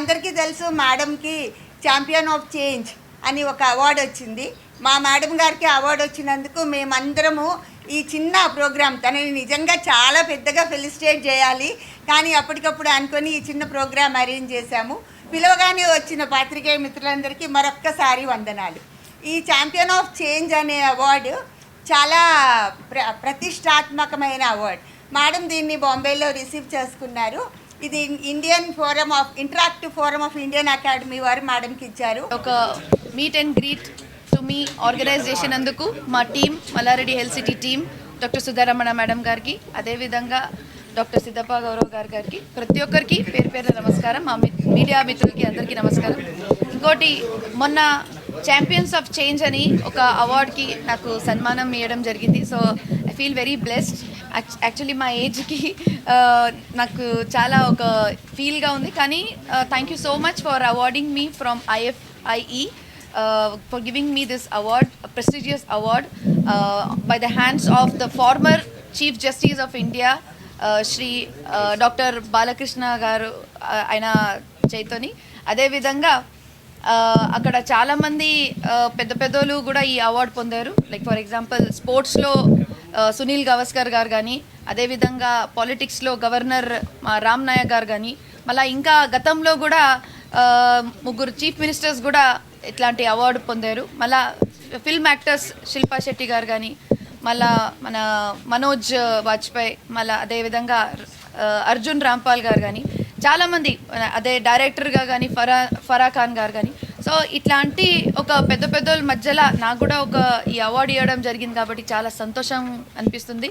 అందరికీ తెలుసు మేడంకి ఛాంపియన్ ఆఫ్ చేంజ్ అని ఒక అవార్డు వచ్చింది. మా మేడం గారికి అవార్డు వచ్చినందుకు మేమందరము ఈ చిన్న ప్రోగ్రామ్ తనని నిజంగా చాలా పెద్దగా ఫెలిసిటేట్ చేయాలి. కానీ అప్పటికప్పుడు అనుకొని ఈ చిన్న ప్రోగ్రాం అరేంజ్ చేశాము. పిలవగానే వచ్చిన పాత్రికేయ మిత్రులందరికీ మరొక్కసారి వందనాలు. ఈ ఛాంపియన్ ఆఫ్ చేంజ్ అనే అవార్డు చాలా ప్ర ప్రతిష్టాత్మకమైన అవార్డు. మేడం దీన్ని బాంబేలో రిసీవ్ చేసుకున్నారు. ఇది Indian forum of interactive forum of Indian academy వారు మేడంకి ఇచ్చారు. ఒక meet and greet to me organisation అందుకు మా team Mallareddy health city team doctor Sudharamana madam గారికి అదేవిధంగా డాక్టర్ సిద్ధప్ప గౌరవ్ గారి గారికి ప్రతి ఒక్కరికి పేరు పేరు నమస్కారం. మా మీడియా మిత్రులకి అందరికీ నమస్కారం. ఇంకోటి మొన్న ఛాంపియన్స్ ఆఫ్ చేంజ్ అని ఒక అవార్డ్కి నాకు సన్మానం ఇవ్వడం జరిగింది. So I feel very blessed actually మా ఏజ్కి నాకు చాలా ఒక ఫీల్గా ఉంది. కానీ thank you so much for awarding me from IFIE for giving me this award prestigious award by the hands of the former chief justice of India Shri doctor Balakrishna garu ఆయన చేతోని. అదేవిధంగా అక్కడ చాలామంది పెద్ద పెద్దోళ్ళు కూడా ఈ అవార్డు పొందారు. Like for example స్పోర్ట్స్లో సునీల్ గవస్కర్ గారు కానీ అదేవిధంగా పాలిటిక్స్లో గవర్నర్ మా రామ్ నాయక్ గారు కానీ మళ్ళీ ఇంకా గతంలో కూడా ముగ్గురు చీఫ్ మినిస్టర్స్ కూడా ఇట్లాంటి అవార్డు పొందారు. మళ్ళా ఫిల్మ్ యాక్టర్స్ శిల్పా శెట్టి గారు కానీ మళ్ళా మన మనోజ్ వాజ్పేయి మళ్ళా అదేవిధంగా అర్జున్ రాంపాల్ గారు కానీ చాలామంది అదే డైరెక్టర్గా కానీ ఫరా ఫరా ఖాన్ గారు కానీ సో ఇట్లాంటి ఒక పెద్ద పెద్దోళ్ళ మధ్యలో నాకు కూడా ఒక ఈ అవార్డు ఇవ్వడం జరిగింది కాబట్టి చాలా సంతోషం అనిపిస్తుంది.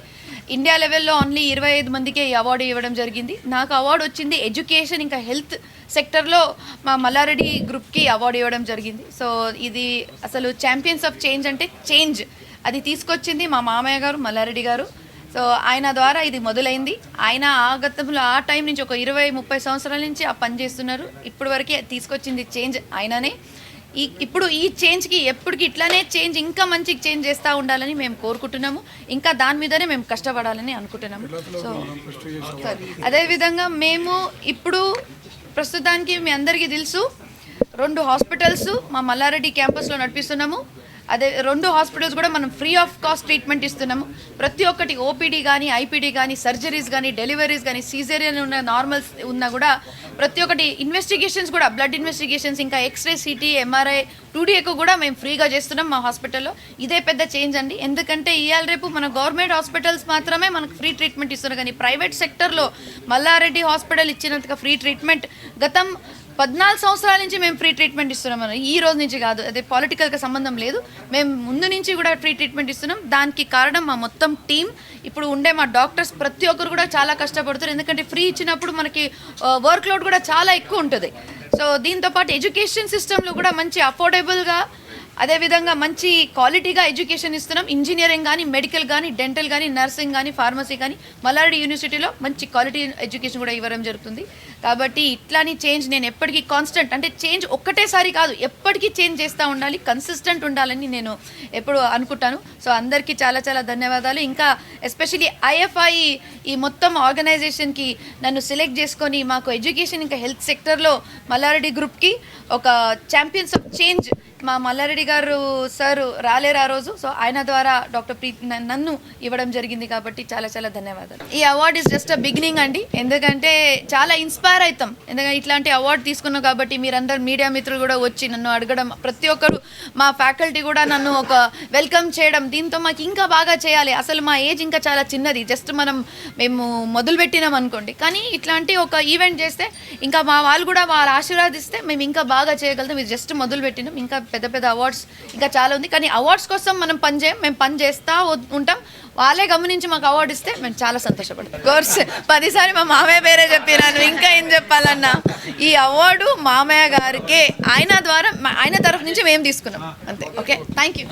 ఇండియా లెవెల్లో ఓన్లీ ఇరవై ఐదు మందికే ఈ అవార్డు ఇవ్వడం జరిగింది. నాకు అవార్డు వచ్చింది ఎడ్యుకేషన్ ఇంకా హెల్త్ సెక్టర్లో మా మల్లారెడ్డి గ్రూప్కి అవార్డు ఇవ్వడం జరిగింది. సో ఇది అసలు ఛాంపియన్స్ ఆఫ్ చేంజ్ అంటే చేంజ్ అది తీసుకొచ్చింది మా మామయ్య గారు మల్లారెడ్డి గారు. సో ఆయన ద్వారా ఇది మొదలైంది. ఆయన ఆ గతంలో ఆ టైం నుంచి ఒక ఇరవై ముప్పై సంవత్సరాల నుంచి ఆ పని చేస్తున్నారు. ఇప్పటి వరకే తీసుకొచ్చింది చేంజ్ ఆయననే. ఈ ఇప్పుడు ఈ చేంజ్కి ఎప్పటికి ఇట్లానే చేంజ్ ఇంకా మంచి చేంజ్ చేస్తూ ఉండాలని మేము కోరుకుంటున్నాము. ఇంకా దాని మీదనే మేము కష్టపడాలని అనుకుంటున్నాము. సో అదేవిధంగా మేము ఇప్పుడు ప్రస్తుతానికి మీ అందరికీ తెలుసు రెండు హాస్పిటల్స్ మా మల్లారెడ్డి క్యాంపస్లో నడిపిస్తున్నాము. అదే రెండు హాస్పిటల్స్ కూడా మనం ఫ్రీ ఆఫ్ కాస్ట్ ట్రీట్మెంట్ ఇస్తున్నాము. ప్రతి ఒక్కటి ఓపీడీ కానీ ఐపీడీ కానీ సర్జరీస్ కానీ డెలివరీస్ కానీ సీజరియన్ ఉన్న నార్మల్స్ ఉన్నా కూడా ప్రతి ఒక్కటి ఇన్వెస్టిగేషన్స్ కూడా బ్లడ్ ఇన్వెస్టిగేషన్స్ ఇంకా ఎక్స్రే సిటీ ఎంఆర్ఐ టూడీఏకు కూడా మేము ఫ్రీగా చేస్తున్నాం మా హాస్పిటల్లో. ఇదే పెద్ద చేంజ్ అండి. ఎందుకంటే ఇవాళ రేపు మన గవర్నమెంట్ హాస్పిటల్స్ మాత్రమే మనకు ఫ్రీ ట్రీట్మెంట్ ఇస్తున్నారు. కానీ ప్రైవేట్ సెక్టర్లో మల్లారెడ్డి హాస్పిటల్ ఇచ్చినంతగా ఫ్రీ ట్రీట్మెంట్ గతం పద్నాలుగు సంవత్సరాల నుంచి మేము ఫ్రీ ట్రీట్మెంట్ ఇస్తున్నాం ఈ రోజు నుంచి కాదు. అదే పొలిటికల్కి సంబంధం లేదు. మేము ముందు నుంచి కూడా ఫ్రీ ట్రీట్మెంట్ ఇస్తున్నాం. దానికి కారణం మా మొత్తం టీం ఇప్పుడు ఉండే మా డాక్టర్స్ ప్రతి ఒక్కరు కూడా చాలా కష్టపడుతారు ఎందుకంటే ఫ్రీ ఇచ్చినప్పుడు మనకి వర్క్ లోడ్ కూడా చాలా ఎక్కువ ఉంటుంది. సో దీంతో పాటు ఎడ్యుకేషన్ సిస్టంలో కూడా మంచి అఫోర్డబుల్గా అదేవిధంగా మంచి క్వాలిటీగా ఎడ్యుకేషన్ ఇస్తున్నాం. ఇంజనీరింగ్ కానీ మెడికల్ కానీ డెంటల్ కానీ నర్సింగ్ కానీ ఫార్మసీ కానీ మల్లారెడ్డి యూనివర్సిటీలో మంచి క్వాలిటీ ఎడ్యుకేషన్ కూడా ఇవ్వడం జరుగుతుంది. కాబట్టి ఇట్లాని చేంజ్ నేను ఎప్పటికీ కాన్స్టెంట్ అంటే చేంజ్ ఒక్కటేసారి కాదు ఎప్పటికీ చేంజ్ చేస్తూ ఉండాలి కన్సిస్టెంట్ ఉండాలని నేను ఎప్పుడు అనుకుంటాను. సో అందరికీ చాలా చాలా ధన్యవాదాలు. ఇంకా ఎస్పెషలీ ఐఎఫ్ఐ ఈ మొత్తం ఆర్గనైజేషన్కి నన్ను సెలెక్ట్ చేసుకొని మాకు ఎడ్యుకేషన్ ఇంకా హెల్త్ సెక్టర్లో మల్లారెడ్డి గ్రూప్కి ఒక ఛాంపియన్స్ ఆఫ్ చేంజ్ మా మల్లారెడ్డి గారు సార్ రాలేరు ఆ రోజు. సో ఆయన ద్వారా డాక్టర్ ప్రీత్ నన్ను ఇవ్వడం జరిగింది కాబట్టి చాలా చాలా ధన్యవాదాలు. ఈ award is just a beginning అండి. ఎందుకంటే చాలా ఇన్స్పైర్ అవుతాం ఎందుకంటే ఇట్లాంటి అవార్డు తీసుకున్నాం కాబట్టి మీరందరు మీడియా మిత్రులు కూడా వచ్చి నన్ను అడగడం ప్రతి ఒక్కరు మా ఫ్యాకల్టీ కూడా నన్ను ఒక వెల్కమ్ చేయడం దీంతో మాకు ఇంకా బాగా చేయాలి. అసలు మా ఏజ్ ఇంకా చాలా చిన్నది. జస్ట్ మనం మేము మొదలుపెట్టినాం అనుకోండి. కానీ ఇట్లాంటి ఒక ఈవెంట్ చేస్తే ఇంకా మా వాళ్ళు కూడా వాళ్ళు ఆశీర్వాదిస్తే మేము ఇంకా బాగా చేయగలుగుతాం. ఇది జస్ట్ మొదలు పెట్టినాం. ఇంకా పెద్ద పెద్ద అవార్డ్స్ ఇంకా చాలా ఉంది. కానీ అవార్డ్స్ కోసం మనం పని చేయం మేము పని చేస్తూ ఉంటాం. వాళ్ళే గమనించి మాకు అవార్డు ఇస్తే మేము చాలా సంతోషపడతాం. కోర్స్ పదిసారి మా మామయ్య పేరే చెప్పినాను ఇంకా ఏం చెప్పాలన్నా? ఈ అవార్డు మామయ్య గారికే ఆయన ద్వారా ఆయన తరఫు నుంచి మేము తీసుకున్నాం. అంతే. ఓకే? Thank you